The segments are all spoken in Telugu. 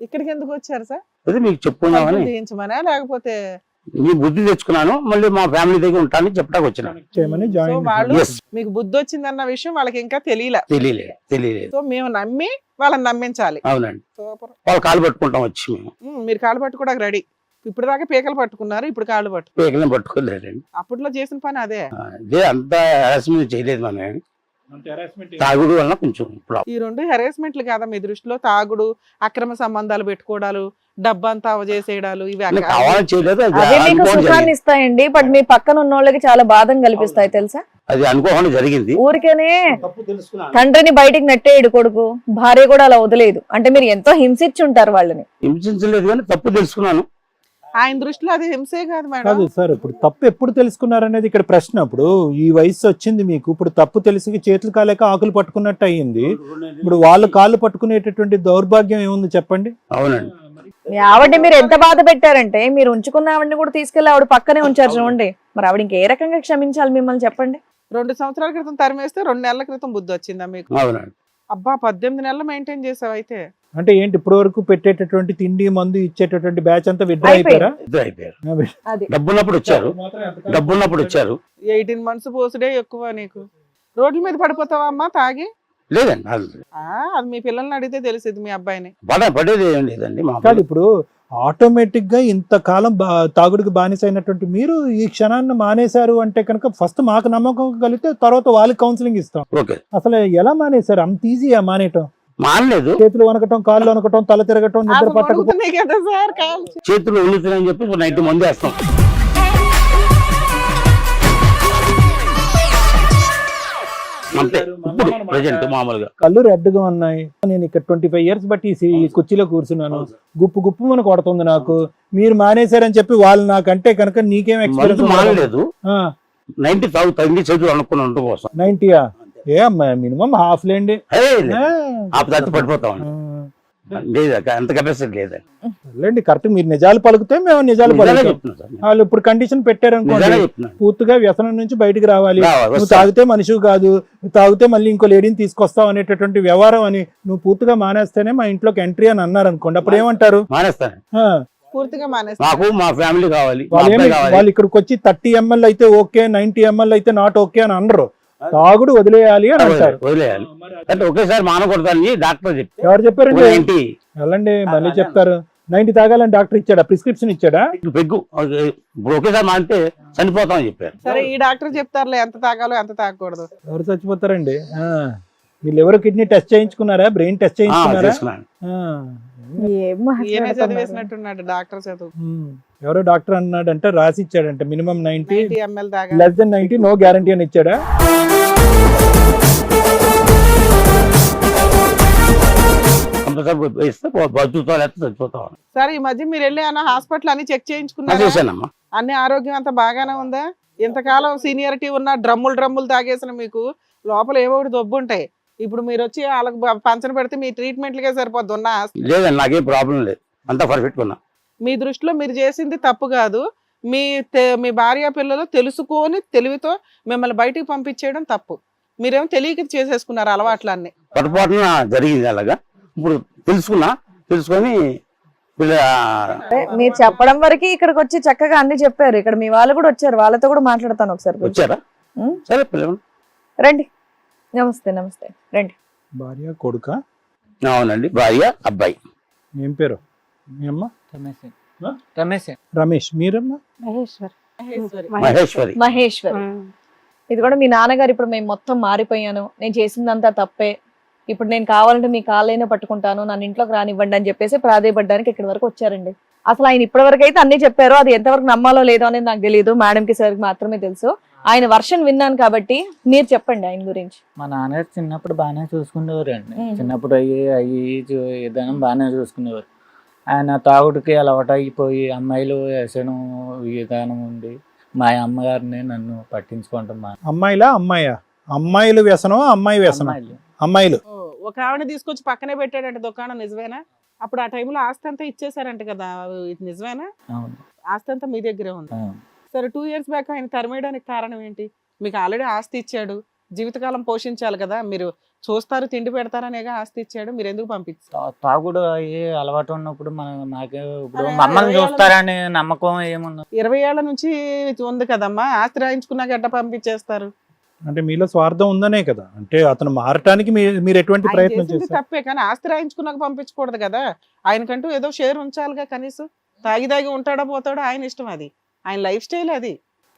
ఇక్కడికి ఎందుకు వచ్చారు సార్? అది మీకు చెప్పుకుందామని. తలుపులు తీయించమనా లేకపోతే మీ బుద్ధి తెచ్చుకున్నాను మళ్ళీ మా ఫ్యామిలీ దగ్గర ఉంటానని చెప్పడానికి వచ్చిన. చేయమని సో జాయిన్ వాళ్ళు మీకు బుద్ధి వచ్చిందన్న విషయం వాళ్ళకి ఇంకా తెలియలే. తెలియలేదు తెలియలేదు. సో మేము నమ్మి వాళ్ళని నమ్మించాలి. అవునండి. సూపర్ వాళ్ళు కాలు పట్టుకుంటాం వచ్చి మేము. మీరు కాళ్ళు పట్టుకోవడానికి రెడీ. ఇప్పుడు దాకా పీకలు పట్టుకున్నారు ఇప్పుడు కాళ్ళు పట్టు పీకలను పట్టుకోలేదండి. అప్పట్లో చేసిన పని అదే. ఇదే అంత చేయలేదు మనం తాగుడు వలన కొంచెం ఈ రెండు హెరాస్మెంట్లు కాదా మీ దృష్టిలో? తాగుడు అక్రమ సంబంధాలు పెట్టుకోవడాలు డబ్బంతా అవజేసేయడాలు ఇవి అవి మీకు సుఖాన్ని. ఇస్తాయండి బట్ మీ పక్కన ఉన్న వాళ్ళకి చాలా బాధం కల్పిస్తాయి తెలుసా? అది అనుకోకుండా జరిగింది. ఊరికేనే తండ్రిని బయటికి నెట్టేయడు కొడుకు భార్య కూడా అలా వదిలేదు. అంటే మీరు ఎంతో హింసించి ఉంటారు వాళ్ళని. హింసించలేదు కానీ తప్పు తెలుసుకున్నాను. ఆయన దృష్టిలో అది హింసే కాదు మేడం. కాదు సార్ ఇప్పుడు తప్పు ఎప్పుడు తెలుసుకున్నారనేది ఇక్కడ ప్రశ్న. ఇప్పుడు ఈ వయసు వచ్చింది మీకు ఇప్పుడు తప్పు తెలిసి చేతులు కాలేక ఆకులు పట్టుకున్నట్టు అయ్యింది. ఇప్పుడు వాళ్ళు కాళ్ళు పట్టుకునేటటువంటి దౌర్భాగ్యం ఏముంది చెప్పండి? అవునండి. మీ ఆవిడని మీరు ఎంత బాధ పెట్టారంటే మీరు ఉంచుకున్న ఆవిడని కూడా తీసుకెళ్ళి ఆవిడ పక్కనే ఉంచారు చూడండి. మరి ఆవిడ ఇంకే రకంగా క్షమించాలి మిమ్మల్ని చెప్పండి? రెండు సంవత్సరాల క్రితం తరిమేస్తే రెండు నెలల క్రితం బుద్ధి వచ్చిందా మీకు? అవునండి. అబ్బా పద్దెనిమిది నెలలు మెయింటైన్ చేసావు అయితే. అంటే ఏంటి ఇప్పటి వరకు పెట్టేటటువంటి తిండి మందు ఇచ్చేటటువంటి బ్యాచ్ అంతా విడ్రా అయిపోయారా? ఇద్దరు అయిపోయారు. అది. డబ్బున్నప్పుడు వచ్చారు. డబ్బున్నప్పుడు వచ్చారు. ఎయిటీన్ మంత్స్ పోసుడే ఎక్కువ నీకు. రోడ్ల మీద పడిపోతావా అమ్మా తాగి? లేదండి అది ఆ, అది మీ పిల్లల్ని అడిగితే తెలిసింది మీ అబ్బాయిని. పడ పడేది ఏం లేదండి మా కాదు ఇప్పుడు ఆటోమేటిక్గా ఇంతకాలం బా తాగుడికి బానిసైనటువంటి మీరు ఈ క్షణాన్ని మానేశారు అంటే కనుక ఫస్ట్ మాకు నమ్మకం కలిగితే తర్వాత వాళ్ళకి కౌన్సిలింగ్ ఇస్తాం. ఓకే. అసలు ఎలా మానేశారు? అంత ఈజీయా మానేయటం? మానలేదు. చేతులు వనకటం కాళ్ళు వనకటం తల తిరగటం నిద్ర అసలు పట్టకపో అడుగుతున్నాయి కదా సార్ కాల్చి చేతులు ఉల్లుతున్నాయని చెప్పి నైట్ మంది అంతే. ఇప్పుడు ప్రజెంట్ మామూలుగా. కళ్ళు రెడ్గా ఉన్నాయి. నేను ఇక్కడ ట్వంటీ ఫైవ్ ఇయర్స్ బట్టి ఈ కుర్చీలో కూర్చున్నాను. గుప్పు గుప్పు మన కొడుతుంది నాకు. మీరు మానేశారని చెప్పి వాళ్ళు నాకంటే కనుక నీకేం ఎక్స్పీరియన్స్ మానలేదు. నైన్టీ చేతులు అనుకుని ఉండటం కోసం. నైన్టీయా? ఏ అమ్మా మినిమం హాఫ్ లేండి ఆ. తత్తి పడిపోతాం లేదు అంత కెపాసిటీ లేదండి లేండి కరెక్ట్ మీరు నిజాలు పలుకుతే మేము నిజాలు పలుకుతాం. వాళ్ళు ఇప్పుడు కండిషన్ పెట్టారనుకోండి పూర్తిగా వ్యసనం నుంచి బయటికి రావాలి. నువ్వు. తాగితే మనిషివి కాదు నువ్వు తాగితే మళ్ళీ ఇంకో లేడీని తీసుకొస్తావు అనేటటువంటి వ్యవహారం అని నువ్వు పూర్తిగా మానేస్తేనే మా ఇంట్లోకి ఎంట్రీ అని అన్నారు అనుకోండి అప్పుడు ఏమంటారు? మానేస్తాను. పూర్తిగా మానేస్తా నాకు మా ఫ్యామిలీ కావాలి మా వాళ్ళు ఏమి అబ్బాయి కావాలి. వాళ్ళు ఇక్కడికి వచ్చి థర్టీ ఎంఎల్ అయితే ఓకే నైన్టీ ఎంఎల్ అయితే నాట్ ఓకే అని అనరు. తాగుడు వదిలేయాలి అని అంటారు. వదిలేయాలి. అంటే ఒకేసారి మానకూడదని డాక్టర్ చెప్పి ఎవరు చెప్పారండి ఏంటి? వెళ్ళండి మళ్ళీ చెప్తారు. నైన్టీ తాగాలని డాక్టర్ ఇచ్చాడా? ప్రిస్క్రిప్షన్ ఇచ్చాడా? పెగ్గు. ఇప్పుడు ఒకేసారి మానితే చనిపోతామని చెప్పారు. సరే ఈ డాక్టర్ చెప్తారులే ఎంత తాగాలో ఎంత తాగకూడదు. ఎవరు చచ్చిపోతారండి? ఆ, మీరు ఎవరు కిడ్నీ టెస్ట్ చేయించుకున్నారా? బ్రెయిన్ టెస్ట్ ఆ, చేయించుకున్నారా? చదివేసినట్టున్నాడు డాక్టర్ చదువు. ఎవరో డాక్టర్ అన్నాడంటే రాసి ఇచ్చాడంట minimum ninety less than ninety no guarantee అని ఇచ్చాడా? సరే ఈ మధ్య మీరు వెళ్ళి అన్న హాస్పిటల్ అన్ని చెక్ చేయించుకున్నారా? చేశానమ్మా. అన్ని ఆరోగ్యం అంతా బాగానే ఉందా? ఇంతకాలం సీనియారిటీ ఉన్న డ్రమ్ములు డ్రమ్ములు తాగేసిన మీకు లోపల ఏవో ఒకటి దొబ్బు ఉంటాయి. ఇప్పుడు మీరు వచ్చి వాళ్ళకి పంచన పెడితే మీ ట్రీట్మెంట్లకే సరిపోద్ది ఉన్న. లేదండి నాకేం ప్రాబ్లం లేదు. అంతా పర్ఫెక్ట్ ఉన్నా. మీ దృష్టిలో మీరు చేసింది తప్పు కాదు. మీ మీ భార్య పిల్లలు తెలుసుకొని తెలివితో మిమ్మల్ని బయటికి పంపించేయడం తప్పు. మీరేమో తెలియక చేసేసుకున్నారు అలవాట్లన్నీ. పొరపాటున జరిగింది అలాగా. ఇప్పుడు తెలుసుకున్నా తెలుసుకొని మీరు చెప్పడం వరకు ఇక్కడికి వచ్చి చక్కగా అన్ని చెప్పారు. ఇక్కడ మీ వాళ్ళు కూడా వచ్చారు. వాళ్ళతో కూడా మాట్లాడతాను ఒకసారి. వచ్చారా. సరే పిల్లలు. రండి. నమస్తే నమస్తే. రండి. భార్య కొడుక? అవునండి. భార్య అబ్బాయి. ఏం పేరు? మీ అమ్మ? రమేష్ ఆ? రమేష్ రమేష్ మీరమ్మా? మహేశ్వరి. మహేశ్వర్. ఇది కూడా మీ నాన్నగారు ఇప్పుడు మేము మొత్తం మారిపోయాను. నేను చేసిందంతా తప్పే. ఇప్పుడు నేను కావాలంటే మీ కాళ్ళైనా పట్టుకుంటాను. నన్ను ఇంట్లోకి రానివ్వండి అని చెప్పేసి ప్రాధేయపడ్డానికి ఇక్కడి వరకు వచ్చారండి. అసలు ఆయన ఇప్పటి వరకు అయితే అన్ని చెప్పారు. అది ఎంతవరకు నమ్మాలో లేదో అనేది నాకు తెలియదు మేడంకి సార్కి మాత్రమే తెలుసు. ఆయన వర్షన్ విన్నాను కాబట్టి మీరు చెప్పండి ఆయన గురించి. మా నాన్నగారు చిన్నప్పుడు బాగానే చూసుకునేవారు అండి. చిన్నప్పుడు అయ్యి అయ్యి విధానం బాగానే చూసుకునేవారు. ఆయన తాగుడికి అలవాటు అయిపోయి అమ్మాయిలు వేసడం విధానం ఉంది మా అమ్మగారిని నన్ను పట్టించుకుంటాం మా అమ్మాయిలా అమ్మాయా? అమ్మాయిలు వ్యసనం అమ్మాయి వ్యసనం అమ్మాయిలు. ఒక ఆవిడ తీసుకొచ్చి పక్కనే పెట్టాడంటే దుకాణం నిజమేనా? అప్పుడు ఆ టైంలో ఆస్తి అంతా ఇచ్చేసారంట కదా ఇది నిజమేనా? అవును. ఆస్తి అంతా మీ దగ్గరే ఉంది. సరే టూ ఇయర్స్ బ్యాక్ ఆయన తరిమేయడానికి కారణం ఏంటి? మీకు ఆల్రెడీ ఆస్తి ఇచ్చాడు జీవితకాలం పోషించాలి కదా మీరు చూస్తారు తిండి పెడతారనేగా ఆస్తి ఇచ్చాడు మీరు ఎందుకు పంపించారు తా- తాగుడు అయ్యి అలవాటు ఉన్నప్పుడు మనం నాకే ఇప్పుడు మమ్మల్ని ఏళ్ళ చూస్తారని నమ్మకం ఏముంది? ఇరవై ఏళ్ళ నుంచి ఉంది కదమ్మా ఆస్తి రాయించుకున్నాక ఎట్ట పంపించేస్తారు. అంటే మీలో స్వార్థం ఉందనే కదా అంటే అతను మారటానికి మీరు మీరు ఎటువంటి ప్రయత్నం తప్పే కానీ ఆస్తి రాయించుకున్నాక పంపించకూడదు కదా ఆయనకంటూ ఏదో షేర్ ఉంచాలిగా కనీసం. తాగి తాగి ఉంటాడా పోతాడో ఆయన ఇష్టం అది ఆయన లైఫ్ స్టైల్ అది.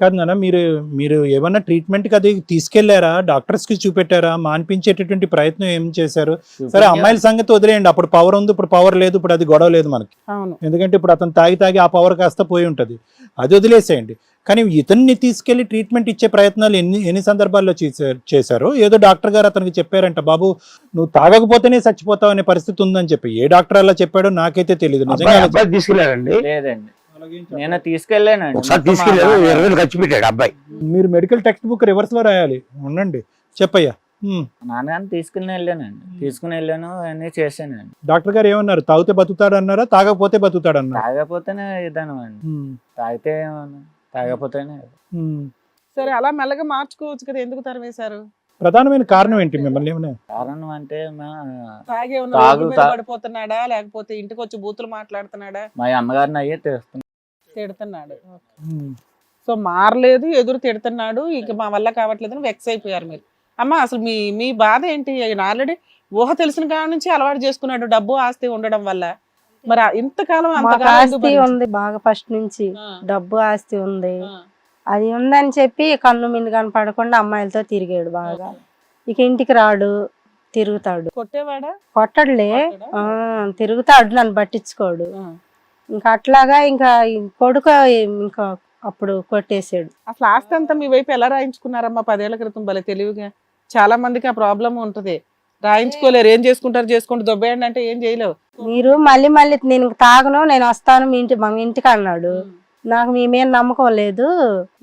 కాదు నాన్న మీరు మీరు ఏమన్నా ట్రీట్మెంట్కి అది తీసుకెళ్ళారా? డాక్టర్స్కి చూపెట్టారా? మాన్పించేటటువంటి ప్రయత్నం ఏం చేశారు? సరే అమ్మాయిల సంగతి వదిలేయండి. అప్పుడు పవర్ ఉంది ఇప్పుడు పవర్ లేదు ఇప్పుడు అది గొడవ లేదు మనకి. అవును. ఎందుకంటే ఇప్పుడు అతను తాగి తాగి ఆ పవర్ కాస్త పోయి ఉంటది. అది వదిలేసేయండి. కానీ ఇతన్ని తీసుకెళ్ళి ట్రీట్మెంట్ ఇచ్చే ప్రయత్నాలు ఎన్ని ఎన్ని సందర్భాల్లో చేశారు? ఏదో డాక్టర్ గారు అతనికి చెప్పారంట బాబు నువ్వు తాగకపోతేనే చచ్చిపోతావు అనే పరిస్థితి ఉందని చెప్పి. ఏ డాక్టర్ అలా చెప్పాడో నాకైతే తెలియదు నిజంగా తీసుకెళ్ళారండి. లేదండి. నేను తీసుకెళ్ళానండి. ఒకసారి ఇరవై వేలు ఖర్చు పెట్టాడు అబ్బాయి. మీరు మెడికల్ టెక్స్ట్ బుక్ రివర్స్లో రాయాలి. ఉండండి. చెప్పయ్యా. ఉమ్. నాన్నగారిని తీసుకుని వెళ్ళానండి. తీసుకుని వెళ్ళాను అన్నీ చేశానండి. డాక్టర్ గారు ఏమన్నారు? తాగితే బతుకుతాడు అన్నారా? తాగకపోతే బతుకుతాడు అన్నారు? తాగకపోతేనే ఇదాను అండి. తాగితే ఏమన్నా? తాగకపోతేనే సరే అలా మెల్లగా మార్చుకోవచ్చు కదా ఎందుకు తరిమేశారు? ప్రధానమైన కారణం ఏంటి మిమ్మల్ని ఏమైనా? కారణం అంటే మా తాగే ఉన్న తాగు- రోడ్డు మీద తా- పడిపోతున్నాడా? లేకపోతే ఇంటికి వచ్చి బూతులు మాట్లాడుతున్నాడా? మా అమ్మగారిని అయ్యే తెస్తున్నాను తిడుతున్నాడు. సో మారలేదు ఎదురు తిడుతున్నాడు. ఇక మా వల్ల కావట్లేదు వెక్స్ అయిపోయారు మీరు. అమ్మ అసలు మీ మీ బాధ ఏంటి? ఆయన ఆల్రెడీ ఊహ తెలిసిన కాడ నుంచి అలవాటు చేసుకున్నాడు డబ్బు ఆస్తి ఉండడం వల్ల. మరి ఇంతకాలం ఆస్తి? ఉంది బాగా ఫస్ట్ నుంచి. డబ్బు ఆస్తి ఉంది. అది ఉందని చెప్పి కన్ను మిన్ను కనపడకుండా అమ్మాయిలతో తిరిగాడు బాగా. ఇక ఇంటికి రాడు తిరుగుతాడు. కొట్టేవాడా? కొట్టడులే. తిరుగుతాడు నన్ను పట్టించుకోడు. ఇంకా అట్లాగా ఇంకా కొడుకు ఇంకా అప్పుడు కొట్టేసాడు. అసలు ఆస్తి అంతా మీ వైపు ఎలా రాయించుకున్నారమ్మా? పదేళ్ళ క్రితం భలే తెలివిగా. చాలా మందికి ఆ ప్రాబ్లం ఉంటది. రాయించుకోలేరు. ఏం చేసుకుంటారు? చేసుకుంటూ దొబ్బేయండి అంటే ఏం చేయలేవు. మీరు మళ్ళీ మళ్ళీ నేను తాగను నేను వస్తాను మీ ఇంటి మా ఇంటికి అన్నాడు. నాకు మీ మీద నమ్మకం లేదు.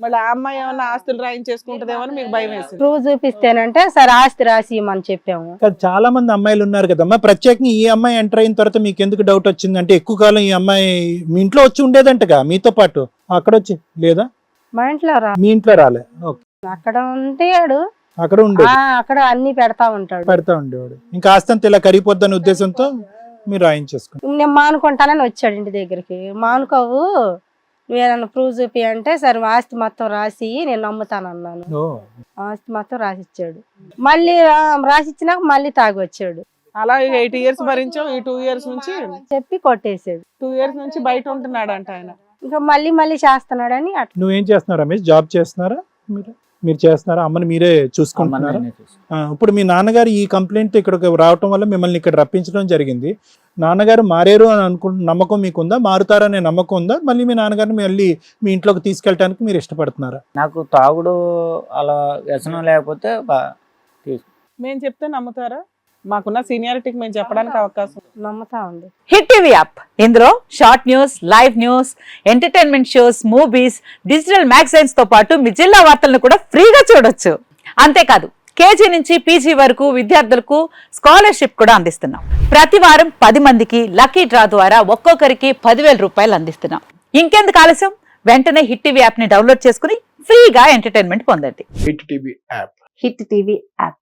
మళ్ళీ ఆ అమ్మాయి ఏమన్నా ఆస్తులు రాయించేసుకుంటదేమో అని మీకు భయం వేసింది. ప్రూవ్ చూపిస్తేనంటే సరే ఆస్తి రాసి ఇమ్మని చెప్పాము. కాదు, చాలా మంది అమ్మాయిలు ఉన్నారు కదమ్మా. ప్రత్యేకంగా ఈ అమ్మాయి ఎంటర్ అయిన తర్వాత మీకు ఎందుకు డౌట్ వచ్చింది? అంటే ఎక్కువ కాలం ఈ అమ్మాయి మీ ఇంట్లో వచ్చి ఉండేదంటగా మీతో పాటు. అక్కడ వచ్చి లేదా? మా ఇంట్లో రా. మీ ఇంట్లో రాలే. ఓకే. అక్కడ ఉంటాడు అక్కడ ఉండేది. ఆ, అక్కడ అన్ని పెడతా ఉంటాడు. పెడతా ఉండేవాడు. ఇంకా ఆస్తంత ఇలా కరిగిపోద్దనే ఉద్దేశంతో మీరు రాయించేసుకున్నారు. నేను మానుకుంటానని వచ్చాడు ఇంటి దగ్గరికి. మానుకోవు. నువ్వేదన్నా ప్రూవ్ చూపి అంటే సరే ఆస్తి మొత్తం రాసి నేను నమ్ముతాను అన్నాను ఆస్తి మొత్తం రాసిచ్చాడు. మళ్ళీ రాసిచ్చినాక మళ్ళీ తాగి వచ్చాడు అలా ఎయిట్ ఇయర్స్ భరించాం ఈ టూ ఇయర్స్ నుంచి? చెప్పి కొట్టేసాడు. టూ ఇయర్స్ నుంచి బయట ఉంటున్నాడు అంట ఆయన. ఇంకా మళ్ళీ మళ్ళీ చేస్తున్నాడని అట్లా. నువ్వేం చేస్తున్నారా రమేష్? జాబ్ చేస్తున్నారా మీరు? మీరు చేస్తున్నారా? అమ్మని మీరే చూసుకుంటున్నారా? ఇప్పుడు మీ నాన్నగారు ఈ కంప్లైంట్ ఇక్కడికి రావటం వల్ల మిమ్మల్ని ఇక్కడ రప్పించడం జరిగింది. నాన్నగారు మారేరు అని అనుకుంటు నమ్మకం మీకుందా? మారుతారనే నమ్మకం ఉందా? మళ్ళీ మీ నాన్నగారిని మళ్ళీ మీ ఇంట్లోకి తీసుకెళ్ళటానికి మీరు ఇష్టపడుతున్నారా? నాకు తాగుడు అలా వ్యసనం లేకపోతే మేము చెప్తే నమ్ముతారా? మాకున్న సీనియారిటీకి మేము చెప్పడానికి అవకాశం ఉంది. నమ్ముతా ఉంది హిట్ టీవీ యాప్. ఇందులో short news live news entertainment shows movies digital మ్యాగజైన్స్తో పాటు మీ జిల్లా వార్తలను కూడా ఫ్రీగా చూడొచ్చు. అంతేకాదు కేజీ నుంచి పీజీ వరకు విద్యార్థులకు స్కాలర్షిప్ కూడా అందిస్తున్నాం. ప్రతి వారం పది మందికి లక్కీ డ్రా ద్వారా ఒక్కొక్కరికి పదివేల రూపాయలు అందిస్తున్నాం. ఇంకెందుకు ఆలస్యం? వెంటనే హిట్ టీవీ యాప్ని డౌన్లోడ్ చేసుకుని ఫ్రీగా ఎంటర్టైన్మెంట్ పొందండి. Hit TV app. Hit TV app.